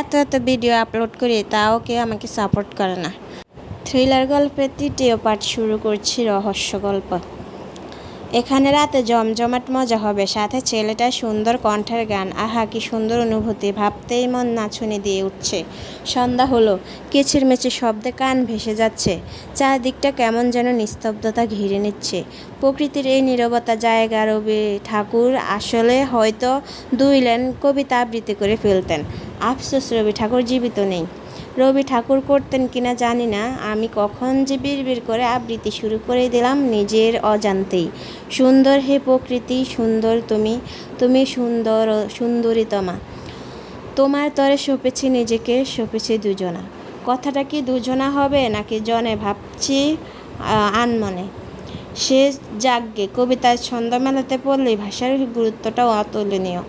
এত এত video upload করি, তাও কেউ আমাকে সাপোর্ট করে না। থ্রিলার গল্পের তৃতীয় পার্ট শুরু করছি রহস্য গল্প। এখানে রাতে জমজমাট মজা হবে, সাথে ছেলেটা সুন্দর কণ্ঠের গান। আহা, কি সুন্দর অনুভূতি, ভাবতেই মন নাচুনি দিয়ে উঠছে। সন্ধ্যা হলো, কিচিরমিচির শব্দে কান ভেসে যাচ্ছে। চারদিকটা কেমন যেন নিস্তব্ধতা ঘিরে নিচ্ছে। প্রকৃতির এই নীরবতা জায়গা রবি ঠাকুর আসলে হয়তো দুই লাইন কবিতা আবৃত্তি করে ফেলতেন। আফসোস, রবি ঠাকুর জীবিত নেই। রবি ঠাকুর করতেন কিনা জানি না, আমি কখন যে বিড়বিড় করে আবৃত্তি শুরু করে দিলাম নিজের অজান্তেই। সুন্দর হে প্রকৃতি, সুন্দর তুমি তুমি সুন্দর, সুন্দরীতমা। তোমার তরে সপেছি নিজেকে, সপেছি দুজনা। কথাটা কি দুজনা হবে নাকি জনে ভাবছি আনমনে? সে যাগ্গে কবিতার ছন্দ মেলাতে পড়লেই ভাষার গুরুত্বটাও অতুলনীয়।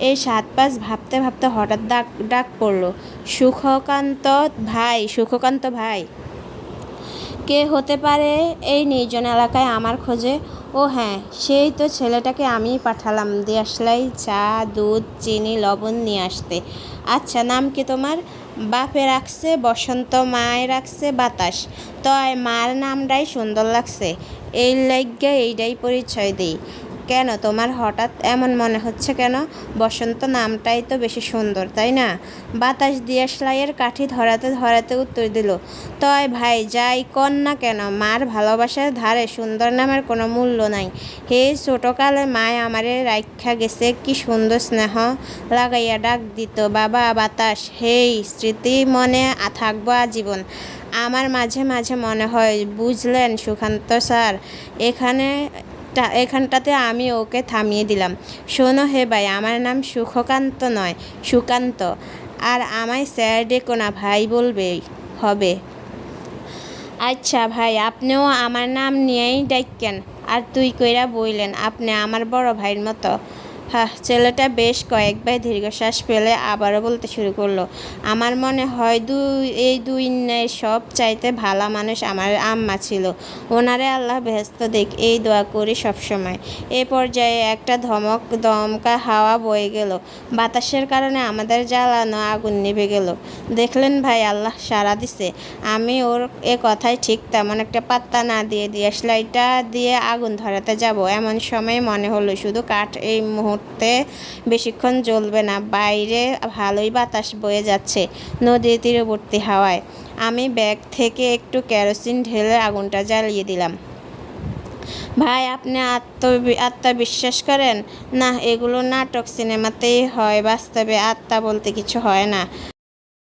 এই সাত পাঁচ ভাবতে ভাবতে হঠাৎ ডাক ডাক পড়ল, সুখকান্ত ভাই সুখকান্ত ভাই। কে হতে পারে এই নির্জন এলাকায় আমার খোঁজে? ও হ্যাঁ সেই তো ছেলেটাকে আমিই পাঠালাম দেশলাই চা, দুধ, চিনি, লবণ নিয়ে আসতে। আচ্ছা নাম কি তোমার? বাপে রাখছে, বসন্ত মায় রাখছে, বাতাস। তয় মার নামটাই সুন্দর লাগছে। এই লাইগা এইটাই পরিচয় দিই। কেন? তোমার হঠাৎ এমন মনে হচ্ছে কেন? বসন্ত নামটাই তো বেশি সুন্দর, তাই না? বাতাস দিয়ে সেলাইয়ের কাঠি ধরাতে ধরাতে উত্তর দিল, তয় ভাই, যাই কন না কেন? মার ভালোবাসার ধারে সুন্দর নামের কোনো মূল্য নাই। হে ছোটকালে মায় আমারে রাখা গেছে, কি সুন্দর স্নেহ লাগাইয়া ডাক দিত, বাবা বাতাস, হেই স্মৃতি মনে থাকব আজীবন। আমার মাঝে মাঝে মনে হয়, বুঝলেন সুকান্ত স্যার, এখানে এখানটাতে আমি ওকে থামিয়ে দিলাম। শোনো হে ভাই, আমার নাম সুখকান্ত নয়, সুকান্ত। আর আমায় স্যার ডেকো না, ভাই বলবে, হবে। আচ্ছা ভাই, আপনিও আমার নাম নিয়েই ডাকেন আর তুই কইরা বইলেন, আপনি আমার বড় ভাইয়ের মতো। হ্যাঁ ছেলেটা বেশ কয়েকবার দীর্ঘশ্বাস পেলে আবারও বলতে শুরু করল, আমার মনে হয় দুই, এই দুই ন্যায় সব চাইতে ভালো মানুষ আমার আম্মা ছিল। ওনারে আল্লাহ ব্যস্ত দেখ, এই দোয়া করি সবসময় এ পর্যায়ে একটা ধমক, দমকা হাওয়া বয়ে গেল। বাতাসের কারণে আমাদের জ্বালানো আগুন নিভে গেল। দেখলেন ভাই, আল্লাহ সারা দিছে। আমি ওর এ কথায় ঠিক তেমন একটা পাত্তা না দিয়ে দিয়ে সেলাইটা দিয়ে আগুন ধরাতে যাব। এমন সময় মনে হলো, শুধু কাঠ এই মুহূর্তে বেশিক্ষণ জ্বলবে না। বাইরে ভালোই বাতাস বয়ে যাচ্ছে নদীর তীরবর্তী হাওয়ায়। আমি ব্যাগ থেকে একটু কেরোসিন ঢেলে আগুনটা জ্বালিয়ে দিলাম। ভাই, আপনি আত্ম আত্মবিশ্বাস করেন? না, এগুলো নাটক সিনেমাতেই হয়, বাস্তবে আত্মা বলতে কিছু হয় না।